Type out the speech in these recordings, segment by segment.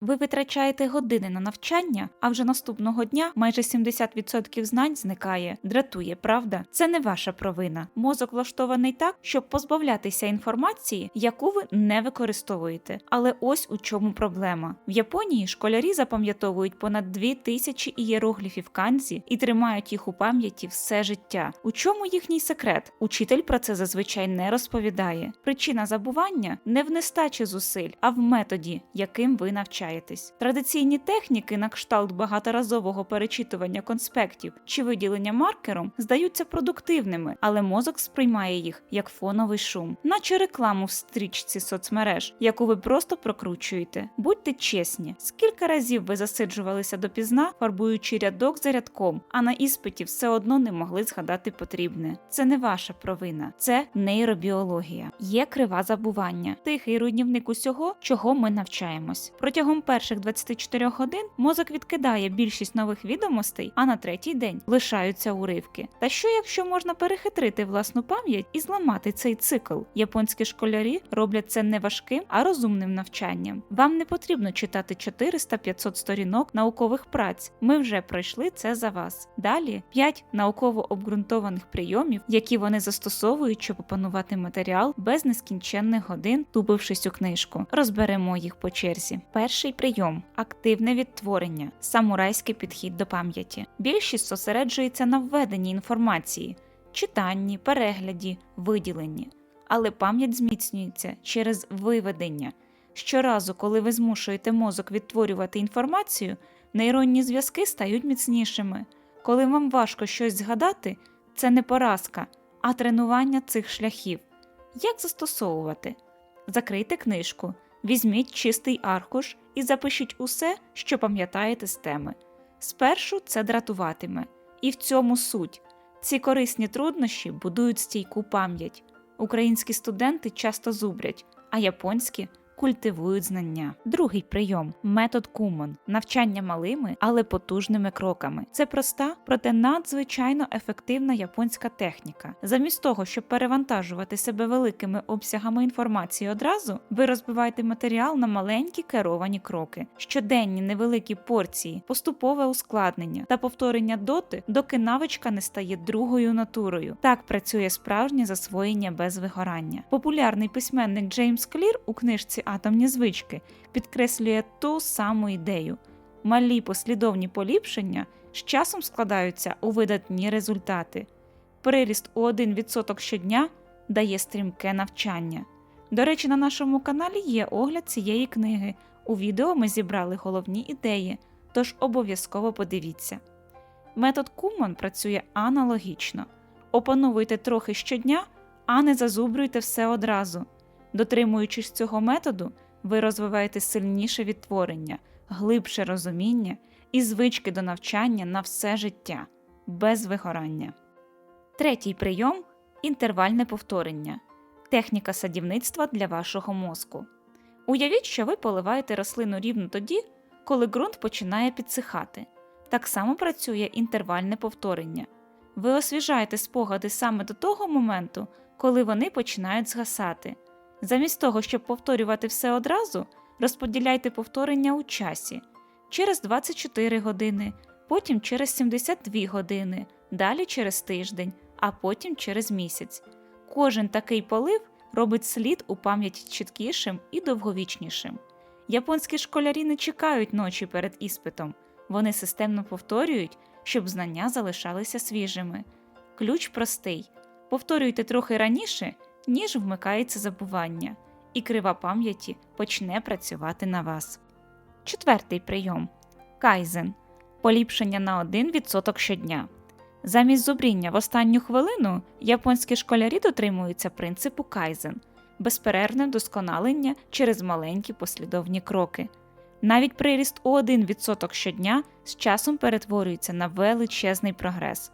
Ви витрачаєте години на навчання, а вже наступного дня майже 70% знань зникає. Дратує, правда? Це не ваша провина. Мозок влаштований так, щоб позбавлятися інформації, яку ви не використовуєте. Але ось у чому проблема. В Японії школярі запам'ятовують понад 2000 ієрогліфів канзі і тримають їх у пам'яті все життя. У чому їхній секрет? Учитель про це зазвичай не розповідає. Причина забування не в нестачі зусиль, а в методі, яким ви навчаєтесь. Традиційні техніки на кшталт багаторазового перечитування конспектів чи виділення маркером здаються продуктивними, але мозок сприймає їх як фоновий шум, наче рекламу в стрічці соцмереж, яку ви просто прокручуєте. Будьте чесні, скільки разів ви засиджувалися допізна, фарбуючи рядок за рядком, а на іспиті все одно не могли згадати потрібне. Це не ваша провина, це нейробіологія. Є крива забування, тихий руйнівник усього, чого ми навчаємось. Протягом перших 24 годин мозок відкидає більшість нових відомостей, а на третій день лишаються уривки. Та що якщо можна перехитрити власну пам'ять і зламати цей цикл? Японські школярі роблять це не важким, а розумним навчанням. Вам не потрібно читати 400-500 сторінок наукових праць. Ми вже пройшли це за вас. Далі 5 науково обґрунтованих прийомів, які вони застосовують, щоб опанувати матеріал без нескінченних годин, тупившись у книжку. Розберемо їх по черзі. Перший прийом активне відтворення, самурайський підхід до пам'яті. Більшість зосереджується на введенні інформації, читанні, перегляді, виділенні. Але пам'ять зміцнюється через виведення. Щоразу, коли ви змушуєте мозок відтворювати інформацію, нейронні зв'язки стають міцнішими. Коли вам важко щось згадати, це не поразка, а тренування цих шляхів. Як застосовувати? Закрийте книжку, візьміть чистий аркуш і запишіть усе, що пам'ятаєте з теми. Спершу це дратуватиме, і в цьому суть. Ці корисні труднощі будують стійку пам'ять. Українські студенти часто зубрять, а японські культивують знання. Другий прийом метод Кумон навчання малими, але потужними кроками. Це проста, проте надзвичайно ефективна японська техніка. Замість того, щоб перевантажувати себе великими обсягами інформації одразу, ви розбиваєте матеріал на маленькі керовані кроки, щоденні невеликі порції, поступове ускладнення та повторення доти, доки навичка не стає другою натурою. Так працює справжнє засвоєння без вигорання. Популярний письменник Джеймс Клір у книжці Атомні звички підкреслює ту саму ідею. Малі послідовні поліпшення з часом складаються у видатні результати. Приріст у 1% щодня дає стрімке навчання. До речі, на нашому каналі є огляд цієї книги. У відео ми зібрали головні ідеї, тож обов'язково подивіться. Метод Куман працює аналогічно. Опановуйте трохи щодня, а не зазубруйте все одразу. Дотримуючись цього методу, ви розвиваєте сильніше відтворення, глибше розуміння і звички до навчання на все життя, без вигорання. Третій прийом інтервальне повторення техніка садівництва для вашого мозку. Уявіть, що ви поливаєте рослину рівно тоді, коли ґрунт починає підсихати. Так само працює інтервальне повторення. Ви освіжаєте спогади саме до того моменту, коли вони починають згасати. Замість того, щоб повторювати все одразу, розподіляйте повторення у часі через 24 години, потім через 72 години, далі через тиждень, а потім через місяць. Кожен такий полив робить слід у пам'яті чіткішим і довговічнішим. Японські школярі не чекають ночі перед іспитом, вони системно повторюють, щоб знання залишалися свіжими. Ключ простий: повторюйте трохи раніше ніж вмикається забування, і крива пам'яті почне працювати на вас. Четвертий прийом кайзен поліпшення на 1% щодня. Замість зубріння в останню хвилину японські школярі дотримуються принципу кайзен безперервне вдосконалення через маленькі послідовні кроки. Навіть приріст у 1% щодня з часом перетворюється на величезний прогрес.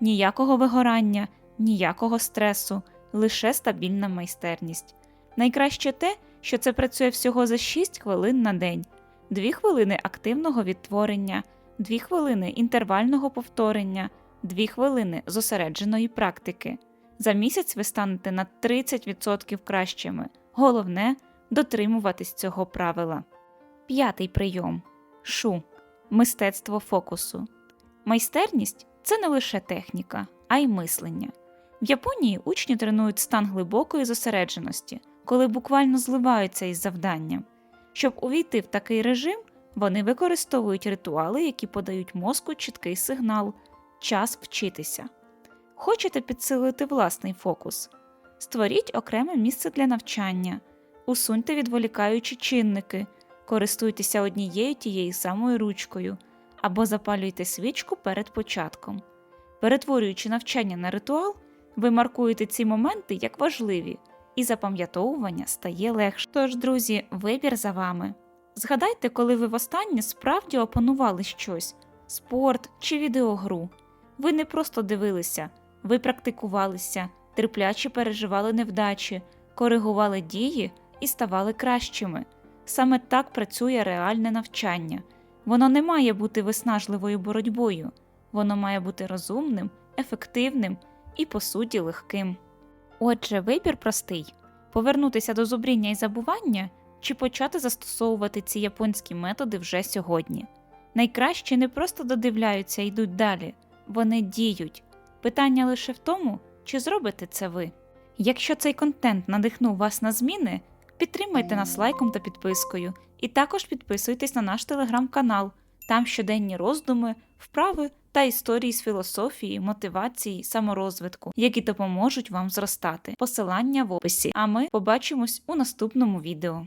Ніякого вигорання, ніякого стресу лише стабільна майстерність. Найкраще те, що це працює всього за 6 хвилин на день, 2 хвилини активного відтворення, 2 хвилини інтервального повторення, 2 хвилини зосередженої практики. За місяць ви станете на 30% кращими. Головне дотримуватись цього правила. П'ятий прийом шу мистецтво фокусу. Майстерність це не лише техніка, а й мислення. В Японії учні тренують стан глибокої зосередженості, коли буквально зливаються із завданням. Щоб увійти в такий режим, вони використовують ритуали, які подають мозку чіткий сигнал час вчитися. Хочете підсилити власний фокус? Створіть окреме місце для навчання, усуньте відволікаючі чинники, користуйтеся однією тією самою ручкою або запалюйте свічку перед початком. Перетворюючи навчання на ритуал, ви маркуєте ці моменти як важливі, і запам'ятовування стає легше. Тож, друзі, вибір за вами. Згадайте, коли ви востаннє справді опанували щось спорт чи відеогру. Ви не просто дивилися, ви практикувалися, терпляче переживали невдачі, коригували дії і ставали кращими. Саме так працює реальне навчання. Воно не має бути виснажливою боротьбою, воно має бути розумним, ефективним і, по суті, легким. Отже, вибір простий повернутися до зубріння і забування чи почати застосовувати ці японські методи вже сьогодні. Найкраще не просто додивляються і йдуть далі, вони діють. Питання лише в тому, чи зробите це ви. Якщо цей контент надихнув вас на зміни, підтримайте нас лайком та підпискою, і також підписуйтесь на наш телеграм-канал. Там щоденні роздуми, вправи та історії з філософії, мотивації, саморозвитку, які допоможуть вам зростати. Посилання в описі. А ми побачимось у наступному відео.